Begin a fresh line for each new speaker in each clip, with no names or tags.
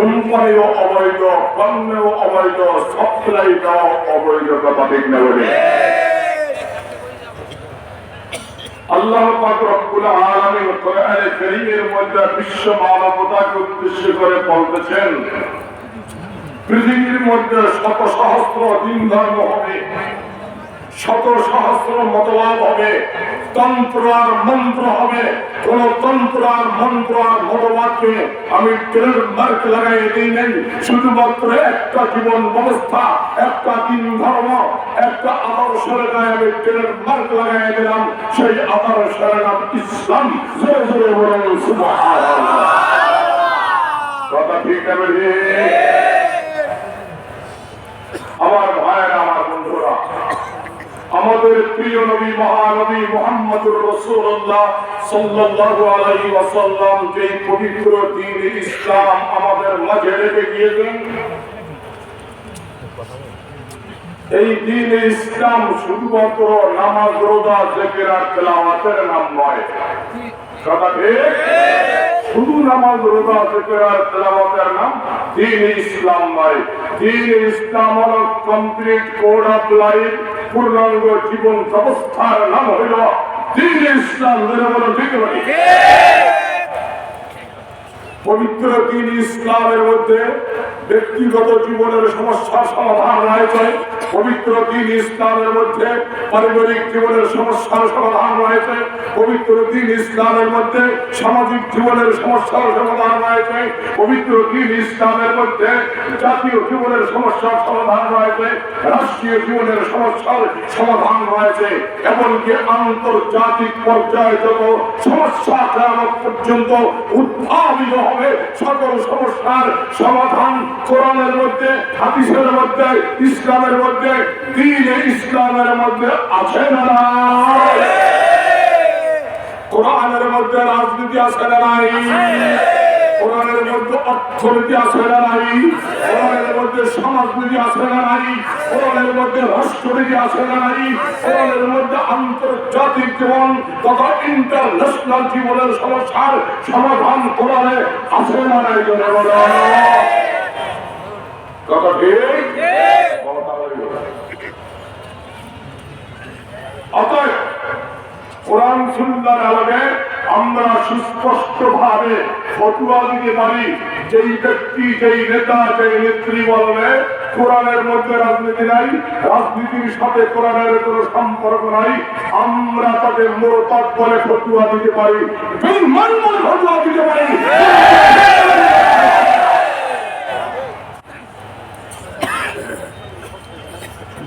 কোম্পানিও অবৈধ পণ্যও অবৈধ সাপ্লাইটাও অবৈধ কথা ঠিক না আল্লাহ পাক রব্বুল আলামিন মধ্যে বিশ্ব মানবতাকে উদ্দেশ্য পৃথিবীর মধ্যে শত সহস্র দিন ধর্ম হবে। শত সহস্র মতবাদ হবে। তন্ত্র আর মন্ত্র হবে। কোন তন্ত্র আর মন্ত্র আর মতবাদকে আমি ট্রেড মার্ক লাগাই দিই নাই। শুধুমাত্র একটা জীবন ব্যবস্থা, একটা দিন ধর্ম, একটা আদর্শের গায়ে আমি ট্রেড মার্ক লাগাই দিলাম। সেই আদর্শের নাম ইসলাম। কথা ঠিক আছে আমার ভাইয়েরা আমার বন্ধুরা আমাদের প্রিয় নবী, মহানবী মোহাম্মদুর রাসূলুল্লাহ সাল্লাল্লাহু আলাইহি ওয়াসাল্লাম যে পবিত্র দ্বীন ইসলাম আমাদের মাঝে রেখে গিয়েছেন। এই দিন ইসলাম শুধুমাত্র নামাজ, রোজা, জেকের আর তেলাওয়াতের নাম নয়। কথা ঠিক? শুধু নামাজ, রোজা, জেকের আর তেলাওয়াতের নাম দিন ইসলাম নয়। দিন ইসলাম হলো কমপ্লিট কোড অফ লাইফ পূর্ণাঙ্গ জীবন ব্যবস্থার নাম হইল দিন ইসলাম পবিত্র দিন ইসলামের মধ্যে ব্যক্তিগত জীবনের সমস্যার সমাধান রয়েছে পবিত্র দিন ইসলামের মধ্যে পারিবারিক জীবনের সমস্যার সমাধান রয়েছে পবিত্র দিন ইসলামের মধ্যে সামাজিক জীবনের সমস্যার সমাধান রয়েছে পবিত্র দিন ইসলামের মধ্যে জাতীয় জীবনের সমস্যার সমাধান রয়েছে রাষ্ট্রীয় জীবনের সমস্যার সমাধান রয়েছে এমনকি আন্তর্জাতিক পর্যায়ে যত সমস্যা কেমন পর্যন্ত উদ্ভাবিত হবে, সকল সমস্যার সমাধান কোরআনের মধ্যে, হাদিসের মধ্যে, ইসলামের মধ্যে দিন ইসলামের মধ্যে আছে না কোরআনের মধ্যে রাজনীতি আছে না নাই? কোরআনের মধ্যে অর্থনীতি আছে না নাই? কোরআনের মধ্যে সমাজনীতি আছে না নাই? কোরআনের মধ্যে রাষ্ট্রনীতি আছে না নাই? কোরআনের মধ্যে আন্তর্জাতিক জীবন তথা ইন্টারন্যাশনাল জীবনের সমস্যার সমাধান কোরআনে আছে না নাই কথা ঠিক বলো তাহলে বলো। অতএব কোরআন সুন্দর আলোকে আমরা সুস্পষ্ট ভাবে ফতুয়া দিতে পারি। যেই ব্যক্তি, যেই নেতা, যেই নেত্রী বলবে, কোরআনের মধ্যে রাজনীতি নাই, রাজনীতির সাথে কোরআনের কোনো সম্পর্ক নাই, আমরা তাকে মোরতাদ বলে ফতুয়া দিতে পারি। ফতুয়া দিতে পারি।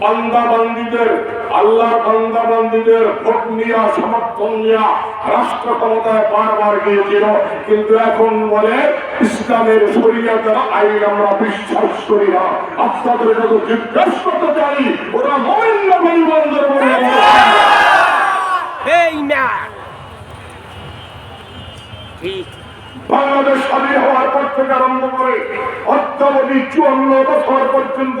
বান্দা বান্দিদের আল্লাহ বান্দা ভোট নিয়া সমর্থন নিয়া রাষ্ট্র ক্ষমতায় বারবার গিয়েছিল। কিন্তু এখন বলে ইসলামের শরীয়তের আইন আমরা বিশ্বাস করি না। আপনাদের যত জিজ্ঞেস করতে চাই ওরা মোমেন না বেঈমানদের বলে?
ঠিক।
বাংলাদেশ স্বাধীন হওয়ার পর থেকে আরম্ভ করে অদ্যাবধি চুয়ান্ন বছর পর্যন্ত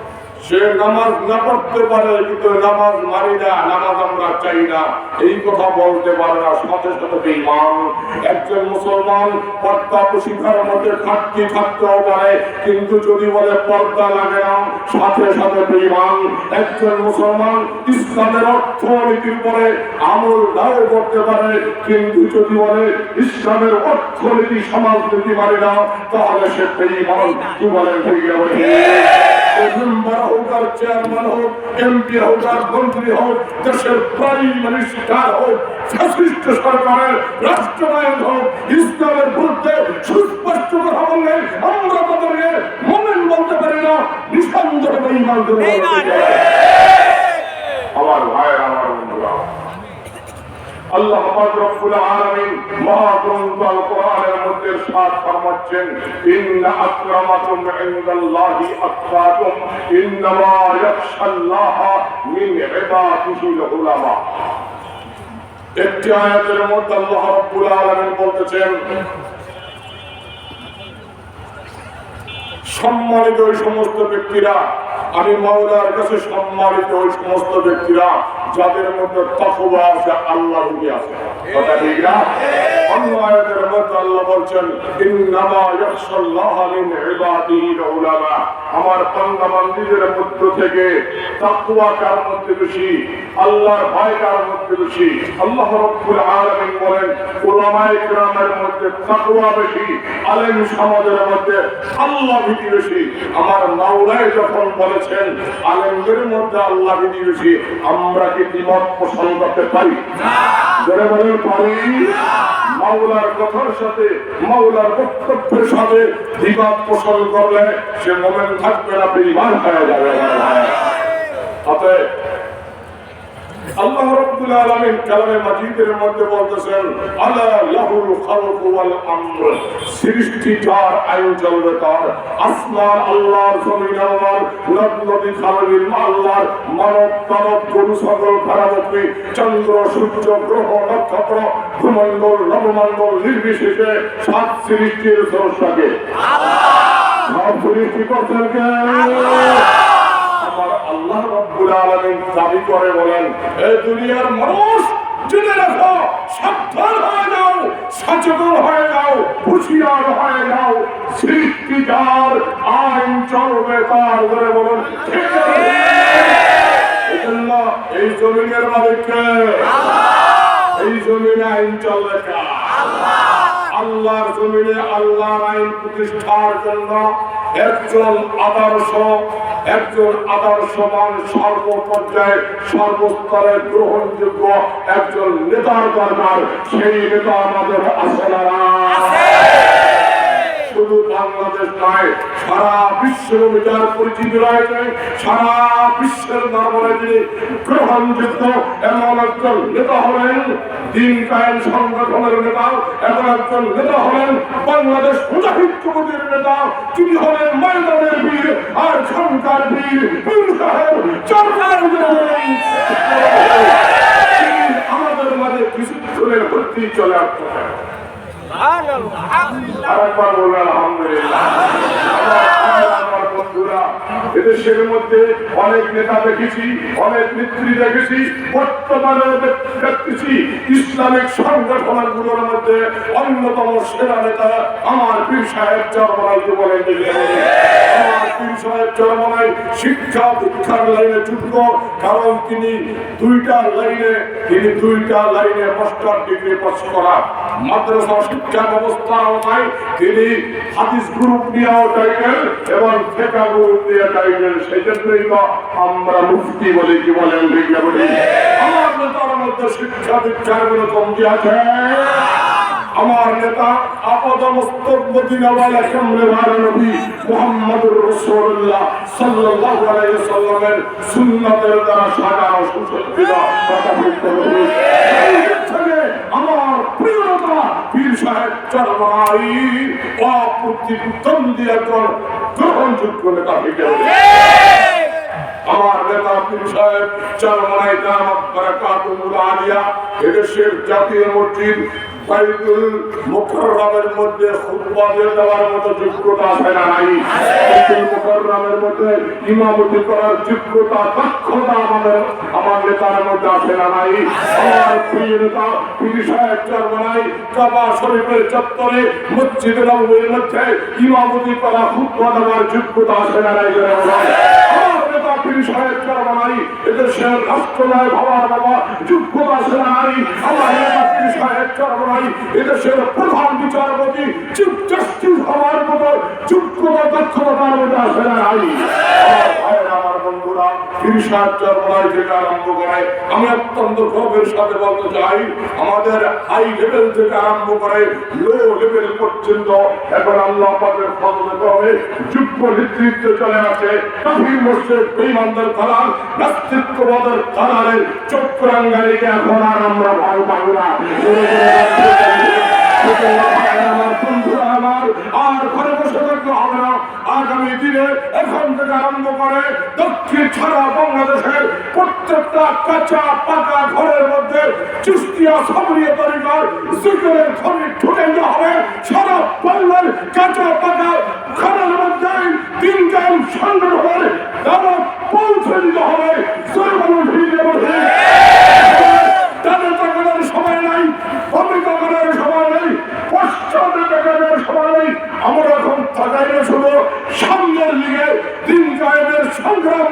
সে নামাজ না পড়তে পারে, কিন্তু নামাজ মানি না, নামাজ আমরা চাই না। এই কথা বলতে পারে না, সাথে সাথে বেঈমান একজন মুসলমান পর্দা শিখার মধ্যে খাটতি থাকতেও পারে, কিন্তু যদি বলে পর্দা লাগে না, সাথে সাথে বেঈমান একজন মুসলমান ইসলামের অর্থনীতির উপরে আমল নাও করতে পারে, কিন্তু যদি বলে ইসলামের অর্থনীতি সমাজনীতি মানে না, তাহলে সে বেঈমান কি বলেন ঠিক মেম্বার হোক আর চেয়ারম্যান আমার আল্লাহ মহাগ্রন্থ সাত ফরমাচ্ছেন, ইন্না আকরামাকুম ইনদাল্লাহি আতকাকুম ইন্নামা মিন উলামা একটি আয়াতের মধ্যে আল্লাহ রাব্বুল আলামিন বলতেছেন, সম্মানিত ওই সমস্ত ব্যক্তিরা আমি মাওলার কাছে সম্মানিত ওই সমস্ত ব্যক্তিরা, যাদের মধ্যে তকওয়া আছে আল্লাহ রুবি আছে। কথা ঠিক না? অন্য আয়াতের মধ্যে আল্লাহ বলছেন, ইন্নামা মিন ইবাদিহিল উলামা। আমার বান্দা বান্দীদের মধ্য থেকে কার মধ্যে বেশি? আল্লাহর ভয় কার মধ্যে বেশি? আল্লাহ রাব্বুল আলামিন বলেন, উলামায়ে মধ্যে বেশি, আলেম সমাজের মধ্যে আল্লাহ ভীতি বেশি। আমার মাওলাই যখন বলেছেন, আলেমদের মধ্যে আল্লাহ দিয়েছি আমরা কি দ্বিমত পোষণ করতে পারি? জোরে বলেন, পারি। মাওলার কথার সাথে, মাওলার বক্তব্যের সাথে দ্বিমত পোষণ করলে সে মোমেন থাকবে না বেইমান হয়ে যাবে। অতএব আল্লাহ রাব্বুল আলামিন কালামে মাজিদের মধ্যে বলতেছেন আলা লাহুল খালকু ওয়াল আমর। সৃষ্টি চলবে তার। আসমান আল্লাহর জমিন আল্লাহর নদ নদী খালের আল্লাহর। মানব মানব গরু সকল খারাপি চন্দ্র সূর্য গ্রহ নক্ষত্র ভূমণ্ডল নবমণ্ডল নির্বিশেষে সাত সৃষ্টির স্রষ্টাকে সব সৃষ্টি করছেন কে? আমার আল্লাহ রব্বুল আলামিন দাবি করে বলেন এই দুনিয়ার মানুষ, জেনে রাখো, সাবধান হয়ে যাও, সচেতন হয়ে যাও, হুঁশিয়ার হয়ে যাও সৃষ্টি যার আইন চলবে তার ধরে বলুন, ঠিক এই জমিনের মালিককে এই জমিনে আইন চলবে আল্লাহর জমিনে আল্লাহর আইন প্রতিষ্ঠার জন্য একজন আদর্শ একজন আদর্শবান সর্বপর্যায়ে সর্বস্তরে গ্রহণযোগ্য একজন নেতার দরকার সেই নেতা আমাদের আসলে শুধু বাংলাদেশ নয়, সারা বিশ্বের বিচার পরিচিতি রয়েছে সারা বিশ্বের দরবারে যিনি গ্রহণযোগ্য এমন একজন নেতা হলেন দিন কায়েম সংগঠনের নেতা, এমন একজন নেতা হলেন বাংলাদেশ মুজাহিদ কমিটির নেতা, তিনি হলেন ময়দানের বীর আর শঙ্কার বীর বীর সাহেব চরকার আমাদের মাঝে কিছুক্ষণের ভর্তি চলে আসতে আরেকবার আলহামদুলিল্লাহ আমার ভাই, আমার বন্ধুরা এদেশের মধ্যে অনেক নেতা দেখেছি, অনেক নেত্রী দেখেছি, বর্তমানে দেখতেছি ইসলামিক সংগঠনগুলোর মধ্যে অন্যতম সেরা নেতা আমার পীর সাহেব চরমনাইকে বলেন আমার পীর সাহেব শিক্ষা লাইনে যুক্ত, কারণ তিনি দুইটা লাইনে, তিনি দুইটা লাইনে মাস্টার ডিগ্রি পাস করা। মাদ্রাসা শিক্ষা ব্যবস্থার আওতায় তিনি হাদিস গ্রুপ টাইটেল এবং ফেকা গ্রুপ নিয়ে টাইটেল সেই জন্যই তো আমরা মুফতি বলি কি বলেন বিজ্ঞা বলি আমার নেতার মধ্যে শিক্ষা দীক্ষার কোনো কমতি আছে? আমার নেতা আপাদ মস্তক মদিনাওয়ালা কামরে ভাড়া নবী মুহাম্মদুর সাল্লাল্লাহু আলাইহি সাল্লামের সুন্নাতের দ্বারা সাজানো সুসজ্জিত কথা বলতে আমার পীর সাহেব চরমাই অপ্রতিদ্বন্দ্বী একজন গ্রহণযোগ্য নেতা হয়ে আমার নেতা পীর সাহেব চরমাই দামাত বারাকাতুল আলিয়া এদেশের জাতীয় মসজিদ বাইতুল মুকাররমের মধ্যে খুতবা দিয়ে দেওয়ার মতো যোগ্যতা আছে না নাই? বাইতুল মুকাররমের মধ্যে ইমামতি করার যোগ্যতা, দক্ষতা আমাদের, আমার নেতার মধ্যে আছে না নাই? আমার প্রিয় নেতা পীর সাহেব কাবা শরীফের চত্বরে, মসজিদ মধ্যে ইমামতি করা, খুতবা দেওয়ার যোগ্যতা আছে না নাই? পীর সাহেব চরমাই এদেশের রাষ্ট্রনায়ক হওয়ার বাবা যোগ্যতা আছে না নাই আমার পীর সাহেব চরমাই এদেশের প্রধান বিচারপতি চিফ জাস্টিস হওয়ার মতো যোগ্যতা, দক্ষতা তার মধ্যে আসে না ইরশাদ চরমাই থেকে আরম্ভ করে আমি অত্যন্ত গর্বের সাথে বলতে চাই আমাদের হাই লেভেল থেকে আরম্ভ করে লো লেভেল পর্যন্ত এখন আল্লাহ পাকের ফজলে ক্রমে যুগ্ম নেতৃত্বে চলে আসে। কাফির মোর্শেদ বেঈমানদের কালার নাস্তিত্ববাদের কালারের চক্রাঙ্গারিকে এখন আর আমরা ভয় পাই না। আমার বন্ধুরা আমার আর ঘরে বসে থাকতে হবে না আগামী দিনে এখন থেকে আরম্ভ করে ছাড়া বাংলাদেশের প্রত্যেকটা কাঁচা পাকা ঘরের মধ্যে চুস্তিয়া সাবরিয়া তরিকার জিকিরের খনি দিতে হবে। সারা বাংলার কাঁচা পাকা ঘরের মধ্যে তিন গান সংগঠনের তারা পৌঁছে দিতে হবে। আমরা এখন শুধু সামনের দিকে, দিন কায়েমের সংগ্রাম